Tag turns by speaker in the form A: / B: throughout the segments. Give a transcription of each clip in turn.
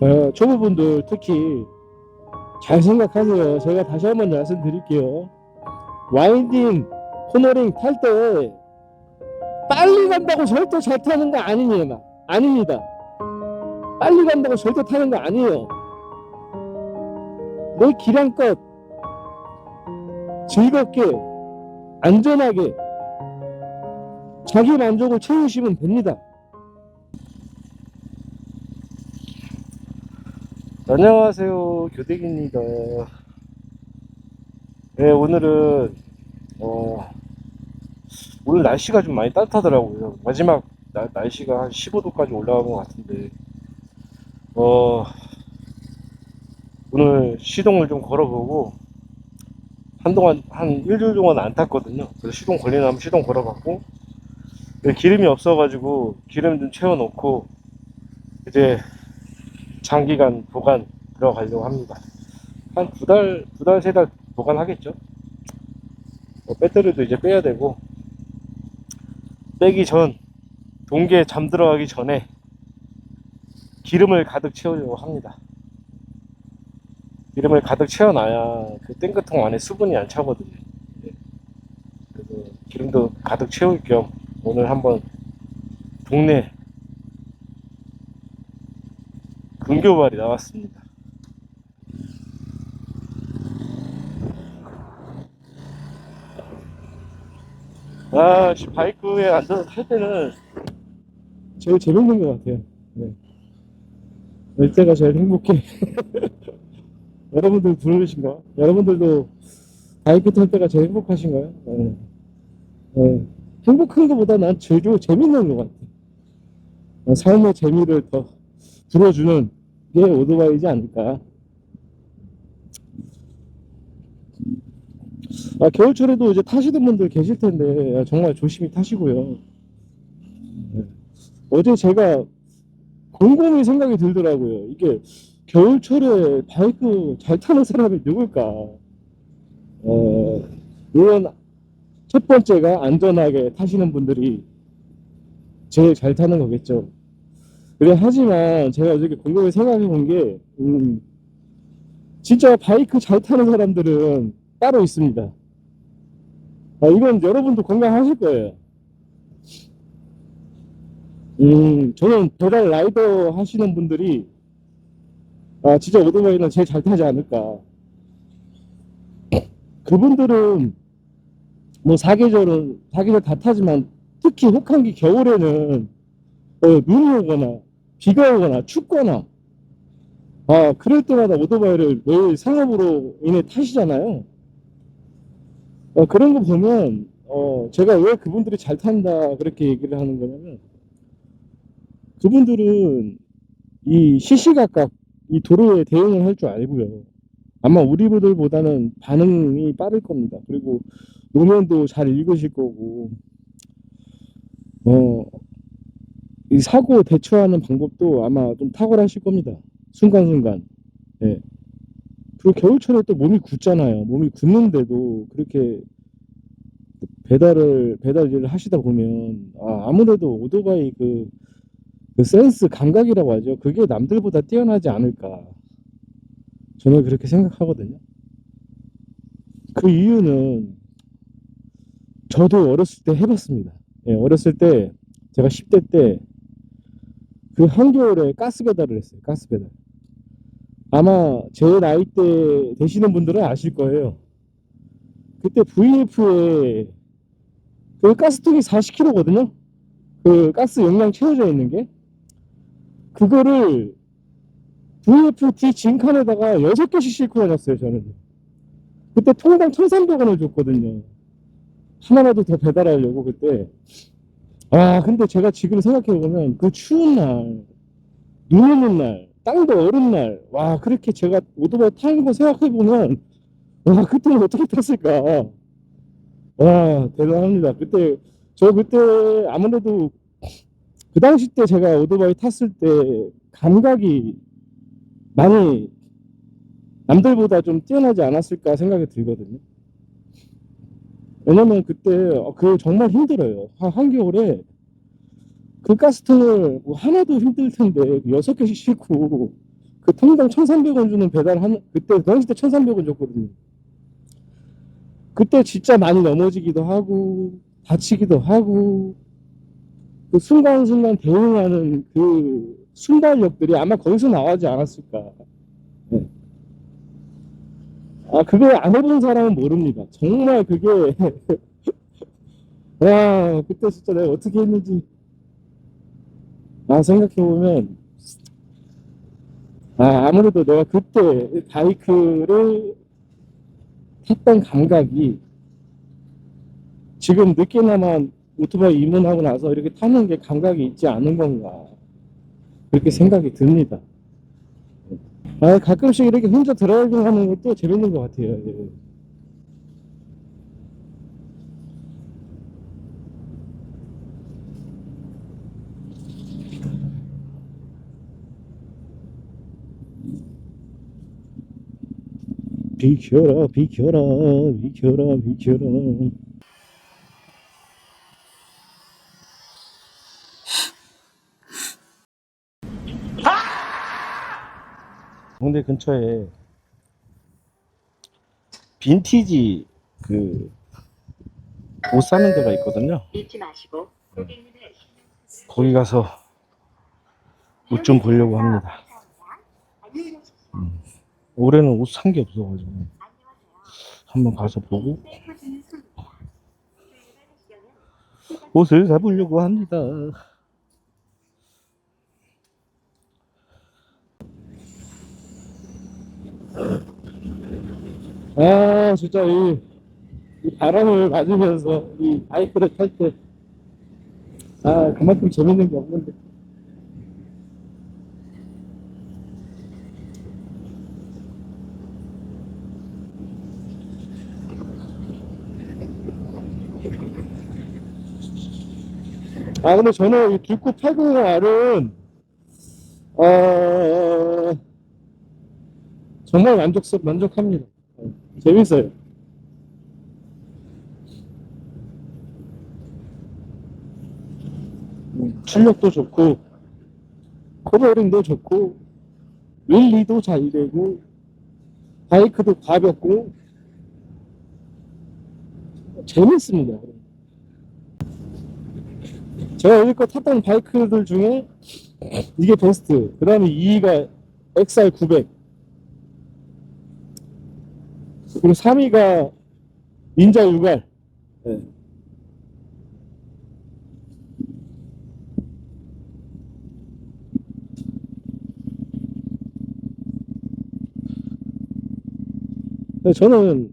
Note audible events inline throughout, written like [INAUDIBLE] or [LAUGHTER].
A: 어, 초보분들 특히 잘 생각하세요. 제가 다시 한번 말씀드릴게요. 와인딩, 코너링 탈 때 빨리 간다고 절대 잘 타는 거 아니에요. 아닙니다. 빨리 간다고 절대 타는 거 아니에요. 내 기량껏 즐겁게 안전하게 자기 만족을 채우시면 됩니다. 안녕하세요 교대기입니다. 네 오늘은 어 오늘 날씨가 좀 많이 따뜻하더라고요. 마지막 나- 날씨가 한 15도까지 올라간 것 같은데 어 오늘 시동을 좀 걸어보고 한동안 한 일주일 동안 안 탔거든요. 그래서 시동 걸리나 하면 시동 걸어봤고 기름이 없어가지고 기름 좀 채워놓고 이제 장기간 보관 들어가려고 합니다. 한 두 달, 두 달, 세 달 보관하겠죠. 뭐 배터리도 이제 빼야 되고, 빼기 전, 동계 잠들어가기 전에 기름을 가득 채우려고 합니다. 기름을 가득 채워놔야 그 탱크통 안에 수분이 안 차거든요. 예. 그래서 기름도 가득 채울 겸 오늘 한번 동네 근교발이 나왔습니다. 아, 씨, 바이크에 앉아서 탈 때는 제일 재밌는 것 같아요. 네. 열 때가 제일 행복해. [LAUGHS] 여러분들 부르신가? 여러분들도 바이크 탈 때가 제일 행복하신가요? 네. 네. 행복한 것보다 난 제일 재밌는 것 같아. 어, 삶의 재미를 더 불어주는 게 오토바이지 않을까. 아, 겨울철에도 이제 타시는 분들 계실 텐데, 아, 정말 조심히 타시고요. 네. 어제 제가 곰곰이 생각이 들더라고요. 이게 겨울철에 바이크 잘 타는 사람이 누굴까? 어, 물론 첫 번째가 안전하게 타시는 분들이 제일 잘 타는 거겠죠. 그래 하지만 제가 어저께 곰곰이 생각해 본 게, 음, 진짜 바이크 잘 타는 사람들은 따로 있습니다. 아, 이건 여러분도 건강하실 거예요. 음, 저는 배달 라이더 하시는 분들이, 아, 진짜 오토바이는 제일 잘 타지 않을까. 그분들은, 뭐, 사계절은, 사계절 다 타지만, 특히 혹한기 겨울에는, 어, 눈이 오거나, 비가 오거나, 춥거나, 아, 그럴 때마다 오토바이를 매일 생업으로 인해 타시잖아요. 어, 그런 거 보면, 어, 제가 왜 그분들이 잘 탄다, 그렇게 얘기를 하는 거냐면, 그분들은 이 시시각각 이 도로에 대응을 할 줄 알고요. 아마 우리 분들보다는 반응이 빠를 겁니다. 그리고 노면도 잘 읽으실 거고, 어, 이 사고 대처하는 방법도 아마 좀 탁월하실 겁니다. 순간순간. 예. 그리고 겨울철에 또 몸이 굳잖아요. 몸이 굳는데도 그렇게 배달을, 배달 일을 하시다 보면, 아, 아무래도 오토바이 그, 그 센스, 감각이라고 하죠. 그게 남들보다 뛰어나지 않을까. 저는 그렇게 생각하거든요. 그 이유는 저도 어렸을 때 해봤습니다. 예, 어렸을 때 제가 10대 때 그 한겨울에 가스 배달을 했어요. 가스 배달. 아마 제 나이 때 되시는 분들은 아실 거예요. 그때 VF에 그 가스통이 40kg거든요. 그 가스 용량 채워져 있는 게. 그거를 VFT 진칸에다가 6개씩 싣고 다녔어요, 저는. 그때 통당 1,300원을 줬거든요. 하나라도 더 배달하려고, 그때. 아, 근데 제가 지금 생각해보면 그 추운 날, 눈 오는 날, 땅도 얼은 날, 와, 그렇게 제가 오토바이 타는 거 생각해보면, 와, 그때는 어떻게 탔을까. 와, 대단합니다. 그때, 저 그때 아무래도 그 당시 때 제가 오토바이 탔을 때 감각이 많이 남들보다 좀 뛰어나지 않았을까 생각이 들거든요. 왜냐면 그때 어, 그 정말 힘들어요. 한, 한겨울에 그 가스통을 뭐 하나도 힘들 텐데 여섯 개씩 싣고 그 통당 1,300원 주는 배달 한 그때 그 당시 때 1,300원 줬거든요. 그때 진짜 많이 넘어지기도 하고 다치기도 하고 그 순간순간 대응하는 그 순발력들이 아마 거기서 나오지 않았을까. 네. 아 그걸 안 해본 사람은 모릅니다. 정말 그게 [LAUGHS] 와 그때 진짜 내가 어떻게 했는지 아 생각해보면 아 아무래도 내가 그때 바이크를 탔던 감각이 지금 늦게나마 오토바이 입문하고 나서 이렇게 타는 게 감각이 있지 않은 건가 그렇게 생각이 듭니다. 아 가끔씩 이렇게 혼자 드라이빙 하는 것도 재밌는 것 같아요. 예. 비켜라 비켜라 비켜라 비켜라 동네 근처에 빈티지 그 옷 사는 데가 있거든요.
B: 잊지 마시고.
A: 거기 가서 옷 좀 보려고 합니다. 음, 올해는 옷 산 게 없어가지고 한번 가서 보고. 옷을 사보려고 합니다. 아, 진짜 이, 이 바람을 맞으면서 이 바이크를 탈 때, 아, 그만큼 재밌는 게 없는데. 아, 근데 저는 이 듀크 800R은, 어, 정말 만족스, 만족합니다. 어, 재밌어요. 음, 출력도 좋고, 커버링도 좋고, 릴리도 잘 되고, 바이크도 가볍고, 재밌습니다. 제가 여기껏 탔던 바이크들 중에 이게 베스트. 그 다음에 2위가 XR900. 그리고 3위가 닌자 유갈. 네. 저는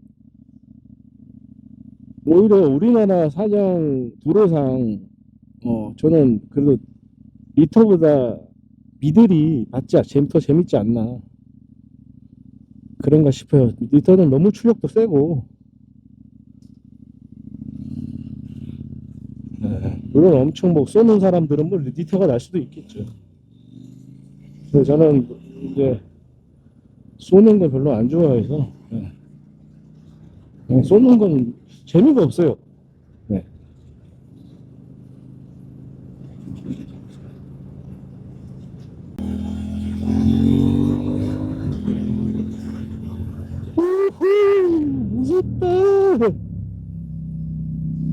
A: 오히려 우리나라 사정 도로상 어 저는 그래도 리터보다 미들이 맞지 재미 더 재밌지 않나 그런가 싶어요. 리터는 너무 출력도 세고 네, 물론 엄청 뭐 쏘는 사람들은 뭐 리터가 날 수도 있겠죠. 근데 저는 이제 쏘는 걸 별로 안 좋아해서 네. 그냥 쏘는 건 재미가 없어요.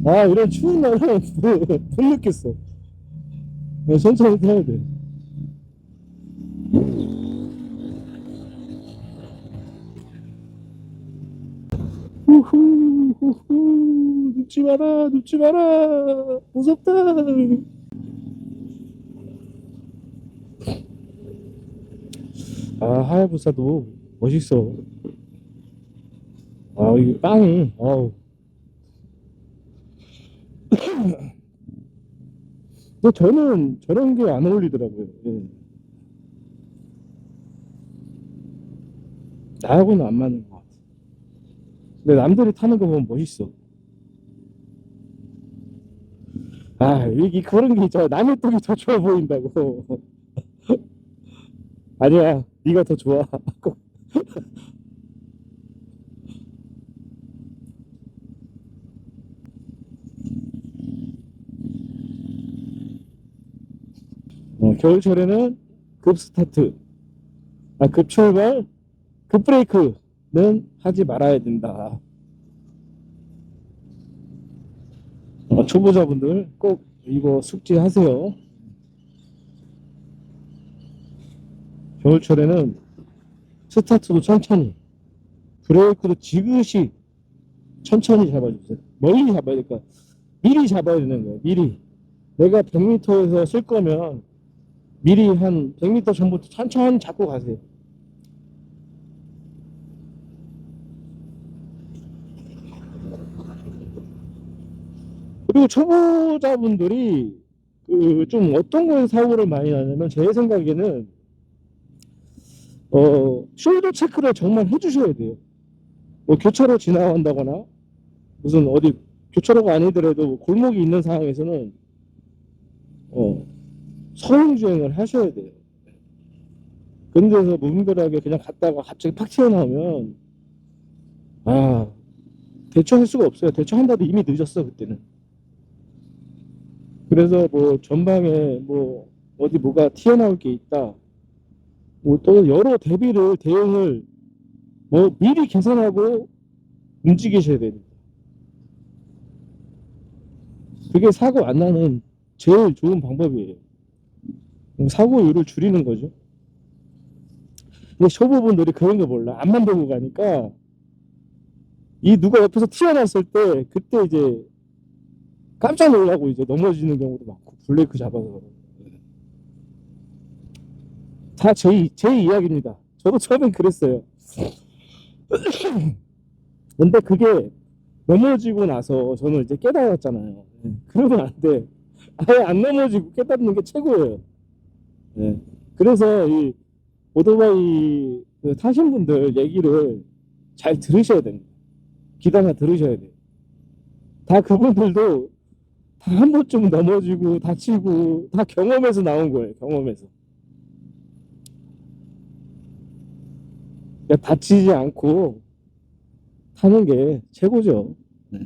A: 아, 이런 추운 날은 못 느꼈어. 네, 천천히 타야 돼. 우후, 우후, 눕지 마라, 눕지 마라. 무섭다. 아, 하야부사도 멋있어. 아, 이 빵이, 어우. 근데 저는 저런 게 안 어울리더라고요. 예. 나하고는 안 맞는 것 같아. 근데 남들이 타는 거 보면 멋있어. 아, 여기 그런 게 있잖아. 남의 똥이 더 좋아 보인다고. [LAUGHS] 아니야, 네가 더 좋아. [LAUGHS] 겨울철에는 급 스타트. 아, 급 출발, 급 브레이크는 하지 말아야 된다. 어, 초보자분들 꼭 이거 숙지하세요. 겨울철에는 스타트도 천천히, 브레이크도 지그시 천천히 잡아주세요. 멀리 잡아야 될까? 미리 잡아야 되는 거예요. 미리. 내가 100m에서 쓸 거면 미리 한 100m 전부터 천천히 잡고 가세요. 그리고 초보자분들이 그 좀 어떤 거에 사고를 많이 나냐면 제 생각에는 어 숄더 체크를 정말 해주셔야 돼요. 뭐 교차로 지나간다거나 무슨 어디 교차로가 아니더라도 골목이 있는 상황에서는 어 서행 주행을 하셔야 돼요. 그런 데서 무분별하게 그냥 갔다가 갑자기 팍 튀어나오면 아 대처할 수가 없어요. 대처한다도 이미 늦었어 그때는. 그래서 뭐 전방에 뭐 어디 뭐가 튀어나올 게 있다. 뭐 또 여러 대비를 대응을 뭐 미리 계산하고 움직이셔야 됩니다. 그게 사고 안 나는 제일 좋은 방법이에요. 사고율을 줄이는 거죠. 근데 초보분들이 그런 거 몰라. 앞만 보고 가니까 이 누가 옆에서 튀어나왔을 때 그때 이제 깜짝 놀라고 이제 넘어지는 경우도 많고 브레이크 잡아서 다제 제 이야기입니다. 저도 처음엔 그랬어요. [LAUGHS] 근데 그게 넘어지고 나서 저는 이제 깨달았잖아요. 네, 그러면 안 돼. 아예 안 넘어지고 깨닫는 게 최고예요. 네. 그래서 이 오토바이 그 타신 분들 얘기를 잘 들으셔야 됩니다. 귀담아 들으셔야 돼요. 다 그분들도 다 한 번쯤 넘어지고 다치고 다 경험에서 나온 거예요. 경험에서. 그러니까 다치지 않고 타는 게 최고죠. 네.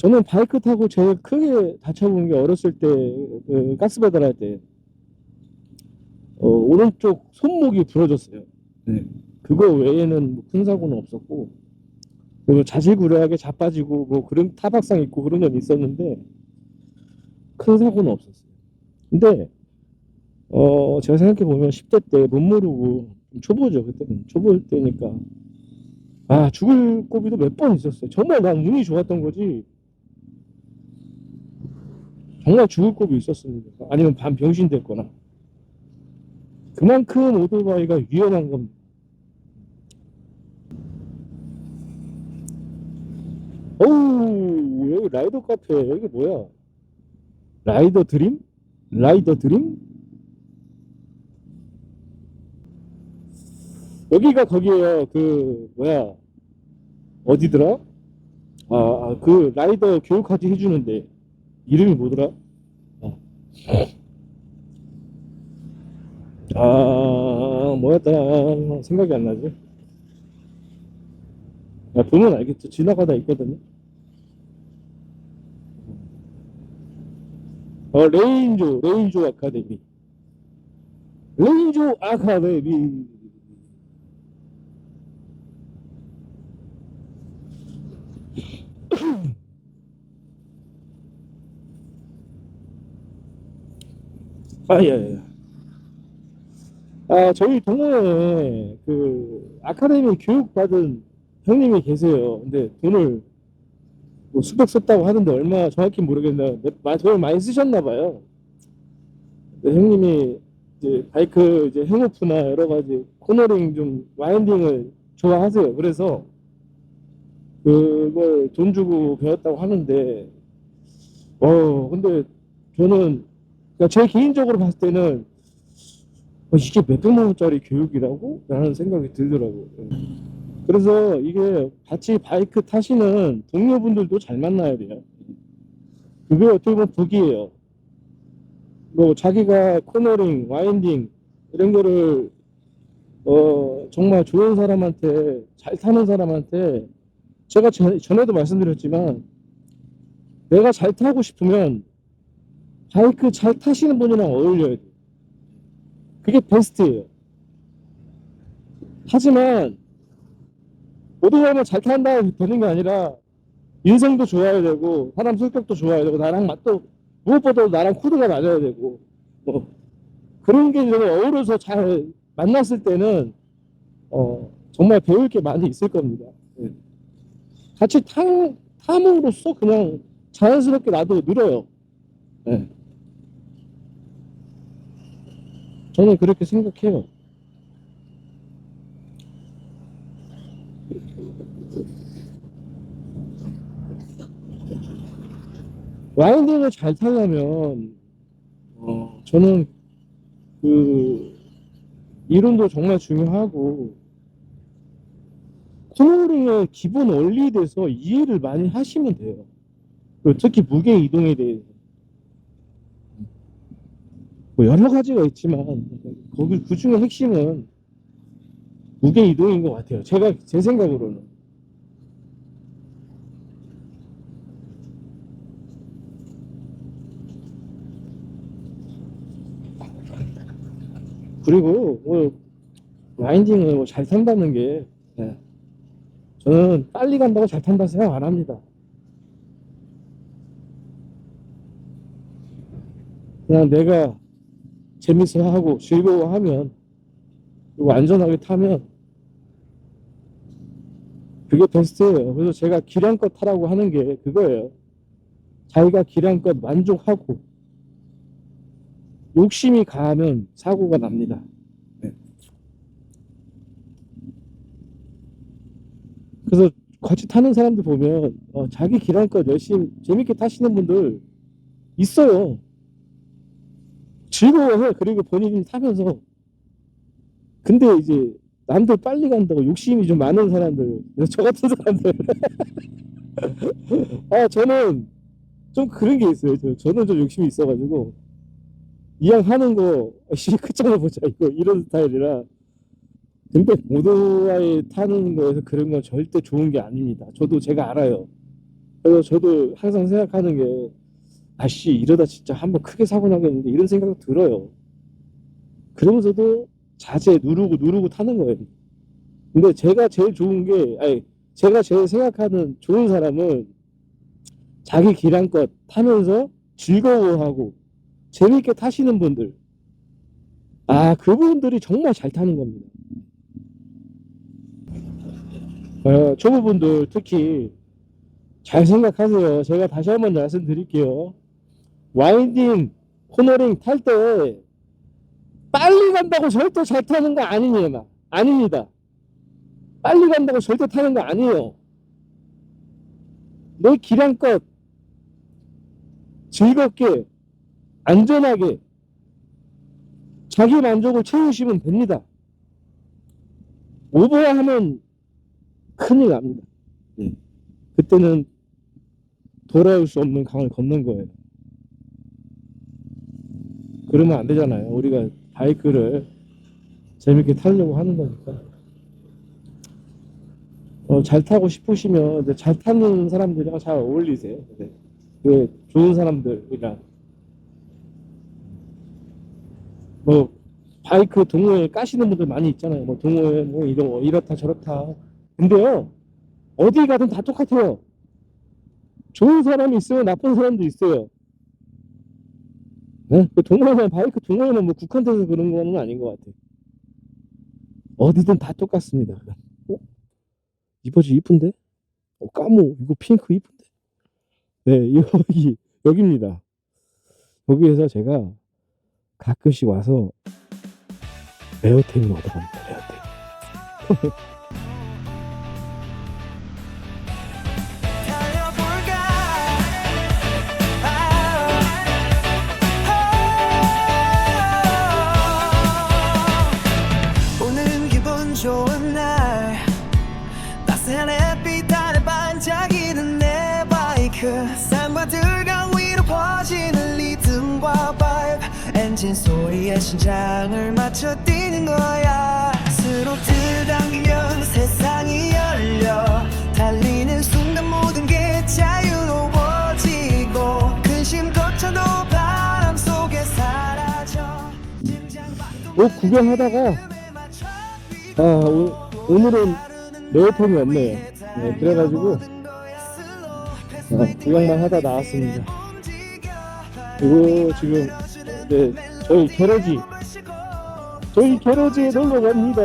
A: 저는 바이크 타고 제일 크게 다쳐본 게 어렸을 때, 그 가스 배달할 때, 어, 오른쪽 손목이 부러졌어요. 네. 그거 외에는 뭐 큰 사고는 없었고, 그리고 자질구레하게 자빠지고, 뭐 그런 타박상 있고 그런 건 있었는데, 큰 사고는 없었어요. 근데, 어, 제가 생각해 보면 10대 때 못 모르고, 좀 초보죠, 그때는. 초보 때니까. 아, 죽을 고비도 몇 번 있었어요. 정말 난 운이 좋았던 거지. 정말 죽을 고비 있었습니다. 아니면 반 병신 됐거나. 그만큼 오토바이가 위험한 겁니다. 어우, 여기 라이더 카페, 여기 뭐야? 라이더 드림? 라이더 드림? 여기가 거기에요. 그, 뭐야. 어디더라? 아, 아, 그 라이더 교육까지 해주는데. 이름이 뭐더라? 어. 아, 뭐였더라? 생각이 안 나지? 야, 보면 알겠죠. 지나가다 있거든요. 어, 레인조, 레인조 아카데미. 레인조 아카데미. 아, 예, 예. 아, 저희 동호회에 그 아카데미 교육 받은 형님이 계세요. 근데 돈을 뭐 수백 썼다고 하는데 얼마 정확히 모르겠는데 몇- 돈을 많이 쓰셨나 봐요. 형님이 이제 바이크 이제 행오프나 여러 가지 코너링 좀 와인딩을 좋아하세요. 그래서 그걸 돈 주고 배웠다고 하는데 어 근데 저는 그러니까 제 개인적으로 봤을 때는 어, 이게 몇백만 원짜리 교육이라고? 라는 생각이 들더라고요. 그래서 이게 같이 바이크 타시는 동료분들도 잘 만나야 돼요. 그게 어떻게 보면 덕이에요. 뭐 자기가 코너링, 와인딩 이런 거를 어 정말 좋은 사람한테 잘 타는 사람한테 제가 전- 전에도 말씀드렸지만 내가 잘 타고 싶으면 바이크 잘 타시는 분이랑 어울려야 돼요. 그게 베스트예요. 하지만 오토바이만 잘 탄다고 되는 게 아니라 인성도 좋아야 되고 사람 성격도 좋아야 되고 나랑 맛도 무엇보다도 나랑 코드가 맞아야 되고 뭐 그런 게좀 어우러서 잘 만났을 때는 어 정말 배울 게 많이 있을 겁니다. 예. 같이 타, 탐으로써 그냥 자연스럽게 나도 늘어요. 예. 저는 그렇게 생각해요. 와인딩을 잘 타려면 어, 저는 그 이론도 정말 중요하고 코너링의 기본 원리에 대해서 이해를 많이 하시면 돼요. 특히 무게 이동에 대해서 뭐 여러 가지가 있지만 거기 그 중에 핵심은 무게 이동인 것 같아요. 제가 제 생각으로는. 그리고 뭐 라인딩을 뭐 잘 탄다는 게 예. 저는 빨리 간다고 잘 탄다 생각 안 합니다. 그냥 내가 재밌어 하고 즐거워하면 그리고 안전하게 타면 그게 베스트예요. 그래서 제가 기량껏 타라고 하는 게 그거예요. 자기가 기량껏 만족하고 욕심이 가하면 사고가 납니다. 네. 그래서 같이 타는 사람들 보면 어, 자기 기량껏 열심히 재밌게 타시는 분들 있어요. 즐거워해. 그리고 본인이 타면서. 근데 이제 남들 빨리 간다고 욕심이 좀 많은 사람들, [LAUGHS] 저 같은 사람들. [LAUGHS] 아, 저는 좀 그런 게 있어요. 저, 저는 좀 욕심이 있어가지고. 이왕 하는 거, 씨, [LAUGHS] 끝장을 보자. 이거, 이런 스타일이라. 근데 오토바이 타는 거에서 그런 건 절대 좋은 게 아닙니다. 저도 제가 알아요. 그래서 저도 항상 생각하는 게, 아씨, 이러다 진짜 한번 크게 사고 나겠는데, 이런 생각도 들어요. 그러면서도 자제 누르고 누르고 타는 거예요. 근데 제가 제일 좋은 게, 아니, 제가 제일 생각하는 좋은 사람은 자기 기량껏 타면서 즐거워하고 재밌게 타시는 분들. 아, 그분들이 정말 잘 타는 겁니다. 어, 초보분들 특히 잘 생각하세요. 제가 다시 한번 말씀드릴게요. 와인딩, 코너링 탈 때 빨리 간다고 절대 잘 타는 거 아니냐, 아닙니다. 빨리 간다고 절대 타는 거 아니에요. 내 기량껏 즐겁게 안전하게 자기 만족을 채우시면 됩니다. 오버하면 큰일 납니다. 예. 그때는 돌아올 수 없는 강을 건넌 거예요. 그러면 안 되잖아요. 우리가 바이크를 재밌게 타려고 하는 거니까. 어, 잘 타고 싶으시면 이제 잘 타는 사람들이랑 잘 어울리세요. 네. 그 좋은 사람들이랑 뭐 바이크 동호회 까시는 분들 많이 있잖아요. 뭐 동호회 뭐 이러 이렇다 저렇다. 근데요 어디 가든 다 똑같아요. 좋은 사람이 있으면 나쁜 사람도 있어요. 네? 그 동호회만 바이크 동호회는 뭐 국한돼서 그런 거는 아닌 것 같아요. 어디든 다 똑같습니다. 어? 이 바지 이쁜데? 어, 까모 이거 핑크 이쁜데? 네 [LAUGHS] 여기 여기입니다. 여기에서 제가 가끔씩 와서 에어텍을 얻어갑니다. 에어텍.
B: 심장을 맞춰 뛰는 거야. 스로틀 당기면 세상이 열려. 달리는 순간 모든 게 자유로워지고 근심 걱정도 바람 속에 사라져. 옷 구경하다가. 아 오, 오늘은 레오폼이 없네요. 네, 그래가지고. 어, 구경만 하다 나왔습니다. 그리고 지금 네, 저희 게러지 저희 게러지에 놀러 갑니다.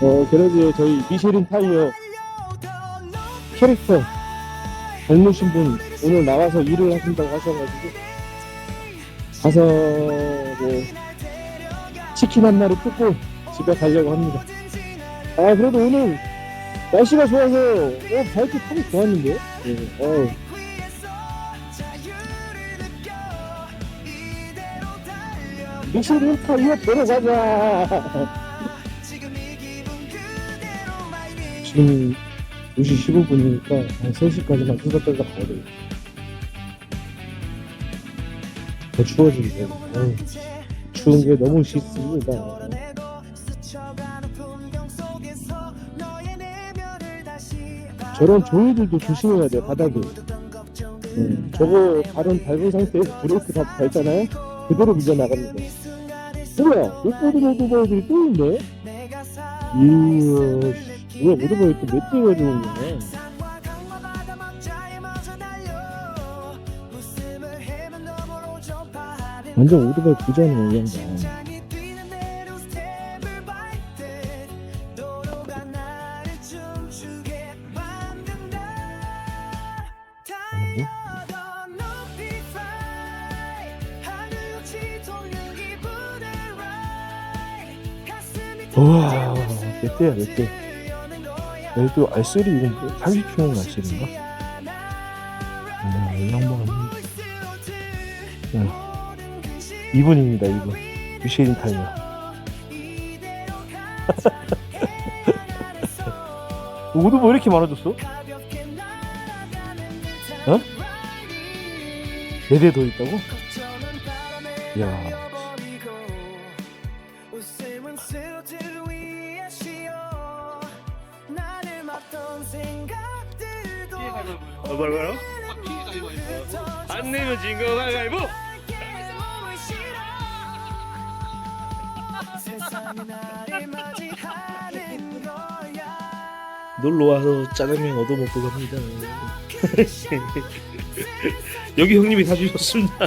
B: 어 게러지에 저희 미쉐린 타이어 캐릭터 닮으신 분 오늘 나와서 일을 하신다고 하셔가지고 가서 뭐 치킨 한 마리 뜯고 집에 가려고 합니다. 아 그래도 오늘 날씨가 좋아서 어 바이크 타기 좋았는데요? 네, 어. 미쉐린 타이어 보러 가자. 지금 2시 15분이니까 한 3시까지만 수다 떨다 가거든요. 더 추워지네요. 어우, 추운 게 너무 싫습니다. 저런 종이들도 조심해야 돼요, 바닥에. 음, 저거 발은 밟은 상태에서 브레이크 다 밟잖아요? 그대로 밀려 나갑니다. 뭐야, 롯보드 오토바이들이 또 있네? 이야, 씨, 뭐야, 오토바이 또 몇 대가 좋은 거야? 완전 오토바이 부자는 오양다. 예, 10대야 10대 얘도 R3 이건 30주년 R3인가? 음, 연락만 음. 2분입니다 이분. 유시인 타이머 오늘 뭐 이렇게 많아졌어? 어? 네대더 있다고? 이야
A: 뭐라 뭐라? 안 내면 진거 가위바위보! 놀러와서 짜장면 얻어먹고 갑니다. [LAUGHS] 여기 형님이 다 주셨습니다. [LAUGHS]